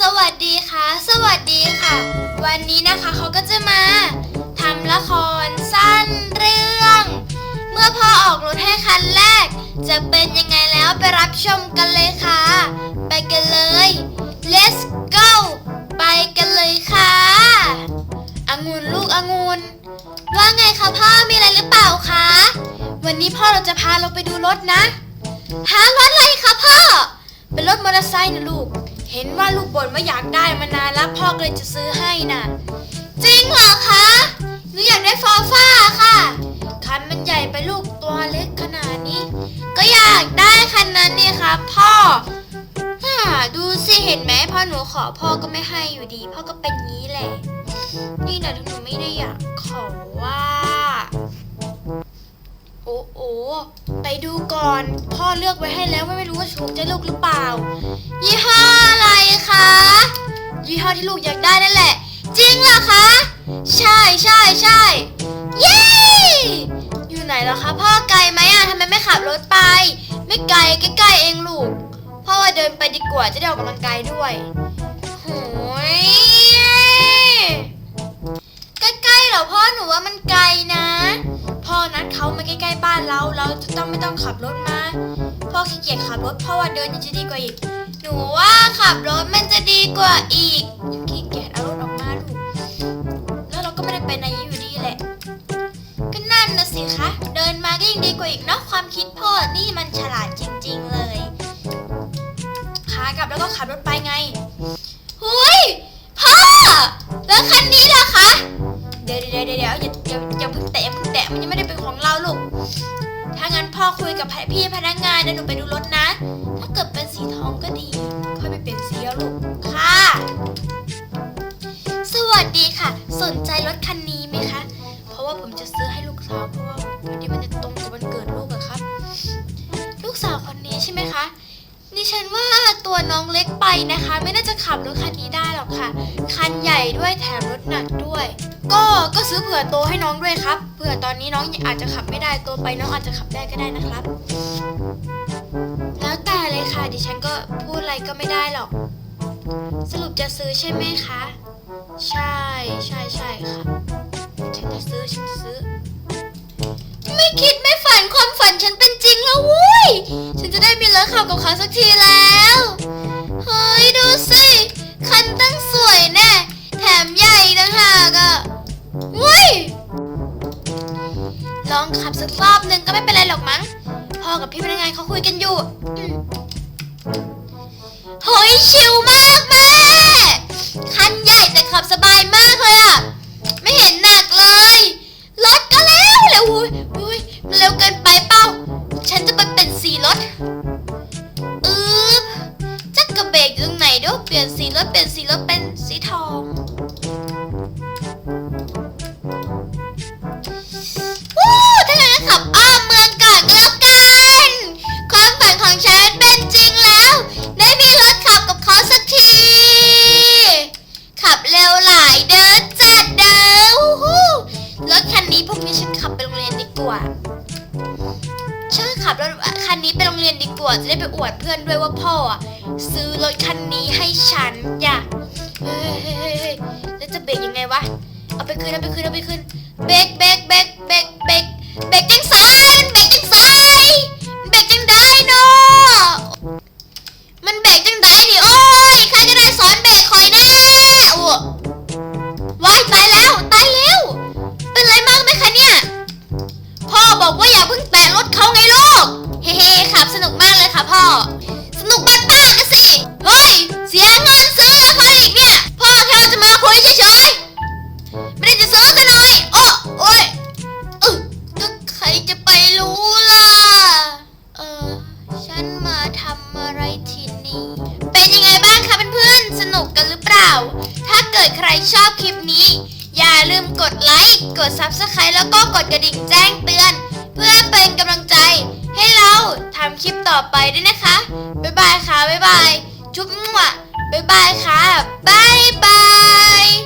สวัสดีค่ะ สวัสดีค่ะ วันนี้นะคะเขาก็จะมาทำละครสั้นเรื่อง เมื่อพ่อออกรถให้คันแรก จะเป็นยังไงแล้วไปรับชมกันเลยค่ะ ไปกันเลย let's go ไปกันเลยค่ะองุ่นลูกองุ่นว่าไงคะพ่อมีอะไรหรือเปล่าคะวันนี้พ่อเราจะพาเราไปดูรถนะ หารถอะไรคะพ่อ เป็นรถมอเตอร์ไซค์นะลูก เห็นว่าลูกบ่นว่าอยากได้มานานแล้วพ่อก็เลยจะซื้อให้น่ะ จริงเหรอคะหนูอยากได้ฟอฟ้าค่ะ คันมันใหญ่ไปลูกตัวเล็กขนาดนี้ ก็อยากได้คันนั้นนี่ครับพ่อฮ่าดูสิเห็นไหมพ่อหนูขอพ่อก็ไม่ให้อยู่ดี พ่อก็เป็นงี้แหละนี่นะหนูไม่ได้อยากขอว่า โอ้โอไปดูก่อน พ่อเลือกไว้ให้แล้วไม่รู้ว่าถูกใจลูกหรือเปล่า ยี่ห้ออะไรคะ ยี่ห้อที่ลูกอยากได้นั่นแหละ จริงเหรอคะ ใช่ใช่ใช่เย้อยู่ไหนเหรอคะพ่อไกลไหมอะทำไมไม่ขับรถไป ไม่ไกลใกล้ๆเองลูก พ่อว่าเดินไปดีกว่าจะได้ออกกำลังกายด้วยโหยใกล้ๆเหรอพ่อหนูว่ามันไกล เราเราจะต้องไม่ต้องขับรถมาพ่อขี้เกียจขับรถพ่อว่าเดินยังจะดีกว่าอีก หนูว่าขับรถมันจะดีกว่าอีกขี้เกียจเอารถออกมาลูกแล้วเราก็ไม่ได้ไปไหนอยู่ดีแหละก็นั่นนะสิคะเดินมาก็ยังดีกว่าอีกเนาะความคิดพ่อนี่มันฉลาดจริง ๆเลยขากลับแล้วก็ขับรถไปไงหุยพ่อแล้วคันนี้ล่ะคะเดี๋ยวเดี๋ยวเดี๋ยวเดี๋ยวอย่า คุยกับพี่พนักงานเดี๋ยวหนูไปดูรถนะ ถ้าเกิดเป็นสีทองก็ดี ค่อยไปเปลี่ยนสีแล้วลูกค่ะ สวัสดีค่ะ สนใจรถคันนี้ไหมคะ เพราะว่าผมจะซื้อให้ลูกสาวเพราะว่าวันนี้มันจะตรงกับวันเกิดลูกอะครับ ลูกสาวคนนี้ใช่ไหมคะ ดิฉันว่าตัวน้องเล็กไปนะคะ ไม่น่าจะขับรถคันนี้ได้หรอกค่ะ คันใหญ่ด้วยแถมรถหนักด้วย ก็ก็ซื้อเผื่อโตให้น้องด้วยครับเผื่อตอนนี้น้องอาจจะขับไม่ได้โตไปน้องอาจจะขับได้ก็ได้นะครับ แล้วแต่เลยค่ะ ดิฉันก็พูดอะไรก็ไม่ได้หรอก สรุปจะซื้อใช่ไหมคะ ใช่ใช่ใช่ค่ะ ฉันจะซื้อฉันจะซื้อ ไม่คิดไม่ฝันความฝันฉันเป็นจริงแล้ววุ้ย จะได้มีรถขับกับเขาสักทีแล้ว เฮ้ยดูสิ คันตั้งสวยแน่แถมใหญ่ต่างหากอะวุ้ยลองขับสักรอบหนึ่งก็ไม่เป็นไรหรอกมั้งพ่อกับพี่พนักงานเขาคุยกันอยู่เฮ้ยชิลมาก ลี่ยนสีรถเปลี่ยนสีรถเป็นสีทองวู้ถ้างั้นขับอ้อมเมืองก่อนก็แล้วกัน ความฝันของฉันเป็นจริงแล้ว ได้มีรถขับกับเขาสักที ขับเร็วหลายเด้อจัดเด้อวู้รถคันนี้พวกนี้ฉันขับไปโรงเรียนดีกว่าฉันขับรถคันนี้ไปโรงเรียนดีกว่าจะได้ไปอวดเพื่อนด้วยว่าพ่ออะ ซื้อรถคันนี้ให้ฉันจ้ะเฮ้ยเฮ้เฮ้ยแล้วจะเบรกยังไงวะ เอาไปคืนเอาไปคืนเอาไปคืนเบรกเบรกเบรกเบรกเบรกเบรกจังสายมันเบรกจังสายมันเบรกจังได้เนาะมันเบรกจังได้ดิโอ้ยใครก็ได้สอนเบรกคอยแน่โอ้ว้ายตายแล้วตายแล้ว เป็นไรมากไหมคะเนี่ยพ่อบอกว่าอย่าเพิ่งแตะรถเขาไงลูกเฮ้ๆขับสนุกมากเลยค่ะพ่อ กดไลค์ กด Subscribe แล้วก็กดกระดิ่งแจ้งเตือน เพื่อเป็นกำลังใจให้เราทำคลิปต่อไปด้วยนะคะ บ๊ายบายค่ะ บ๊ายบาย จุ๊บมั่วบ๊ายบายค่ะ บ๊ายบาย